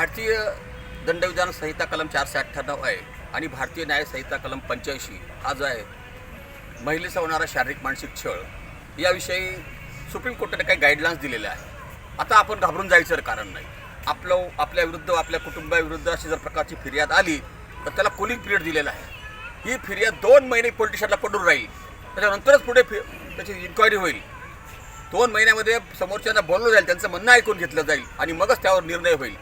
भारतीय दंडविधान संहिता कलम चारशे अठ्ठ्याण्णव आहे आणि भारतीय न्याय संहिता कलम पंच्याऐंशी हा जो आहे महिलेचा होणारा शारीरिक मानसिक छळ याविषयी सुप्रीम कोर्टाने काही गाईडलाईन्स दिलेल्या आहे आता आपण घाबरून जायचं कारण नाही. आपलं आपल्या विरुद्ध आपल्या कुटुंबाविरुद्ध अशी जर प्रकारची फिर्याद आली तर त्याला कुलिंग पिरियड दिलेला आहे. ही फिर्याद दोन महिने पोलिटिशियनला पडून राहील. त्याच्यानंतरच पुढे फि त्याची इन्क्वायरी होईल. दोन महिन्यामध्ये समोरच्यांना बोललं जाईल त्यांचं म्हणणं ऐकून घेतलं जाईल आणि मगच त्यावर निर्णय होईल.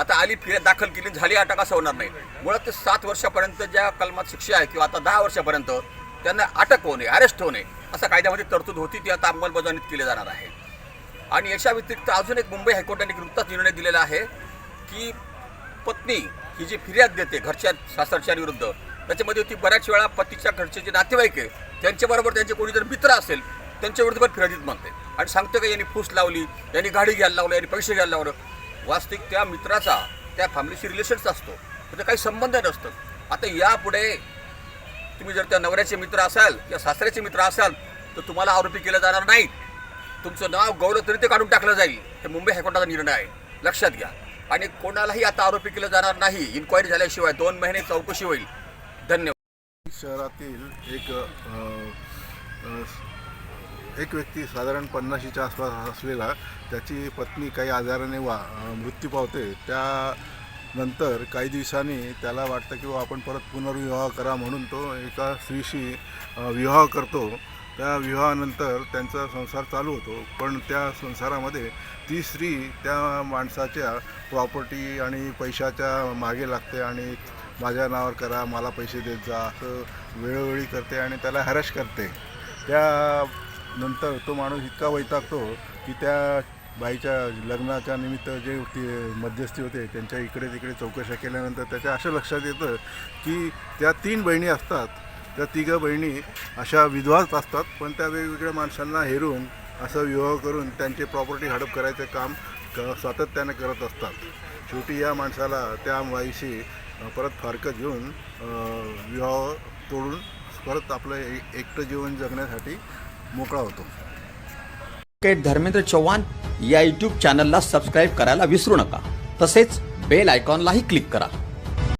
आता आली फिर्याद दाखल केली झाली अटक असं होणार नाही. मुळात ते सात वर्षापर्यंत ज्या कलमात शिक्षा आहे किंवा आता दहा वर्षापर्यंत त्यांना अटक होणे अरेस्ट होणे असा कायद्यामध्ये तरतूद होती ती आता अंमलबजावणीत केली जाणार आहे. आणि याच्या व्यतिरिक्त अजून एक मुंबई हायकोर्टाने नुकताच निर्णय दिलेला आहे की पत्नी ही जी फिर्याद देते घरच्या सासरच्या विरुद्ध त्याच्यामध्ये ती बऱ्याच वेळा पतीच्या घरचे जे नातेवाईक आहे त्यांच्याबरोबर त्यांचे कोणी जर मित्र असेल त्यांच्या विरुद्ध पण फिर्यादीत म्हणते आणि सांगते का यांनी फूस लावली यांनी गाडी घ्यायला लावलं यांनी पैसे घ्यायला लावलं वास्तविक त्या मित्राचा त्या फॅमिलीशी रिलेशन्स असतो. त्याचा काही संबंध नसतं. आता यापुढे तुम्ही जर त्या नवऱ्याचे मित्र असाल किंवा सासऱ्याचे मित्र असाल तर तुम्हाला आरोपी केलं जाणार नाही. तुमचं नाव गौरव तरी ते काढून टाकलं जाईल. हे मुंबई हायकोर्टाचा निर्णय आहे. लक्षात घ्या. आणि कोणालाही आता आरोपी केलं जाणार नाही. इन्क्वायरी झाल्याशिवाय दोन महिने चौकशी होईल. धन्यवाद. शहरातील एक एक व्यक्ती साधारण पन्नाशीच्या आसपास असलेला त्याची पत्नी काही आजाराने वा मृत्यू पावते त्यानंतर काही दिवसांनी त्याला वाटतं की बुवा आपण परत पुनर्विवाह करा म्हणून तो एका स्त्रीशी विवाह करतो. त्या विवाहानंतर त्यांचा संसार चालू होतो. पण त्या संसारामध्ये ती स्त्री त्या माणसाच्या प्रॉपर्टी आणि पैशाच्या मागे लागते आणि माझ्या नावावर करा मला पैसे देत जा असं वेळोवेळी करते आणि त्याला हॅरॅश करते. त्या नंतर तो माणूस इतका वैतागतो की त्या बाईच्या लग्नाच्या निमित्त जे ते मध्यस्थी होते त्यांच्या इकडे तिकडे चौकशा केल्यानंतर त्याच्या असं लक्षात येतं की त्या तीन बहिणी असतात. त्या तिघं बहिणी अशा विधवाच असतात पण त्या वेगवेगळ्या माणसांना हेरून असं विवाह करून त्यांची प्रॉपर्टी हडप करायचं काम क सातत्याने करत असतात. शेवटी या माणसाला त्या बाईशी परत फारकत घेऊन विवाह तोडून परत आपलं एकटं जीवन जगण्यासाठी मोकळा होतो. धर्मेंद्र चव्हाण या यूट्यूब चॅनलला सबस्क्राईब करायला विसरू नका. तसेच बेल आयकॉनलाही क्लिक करा.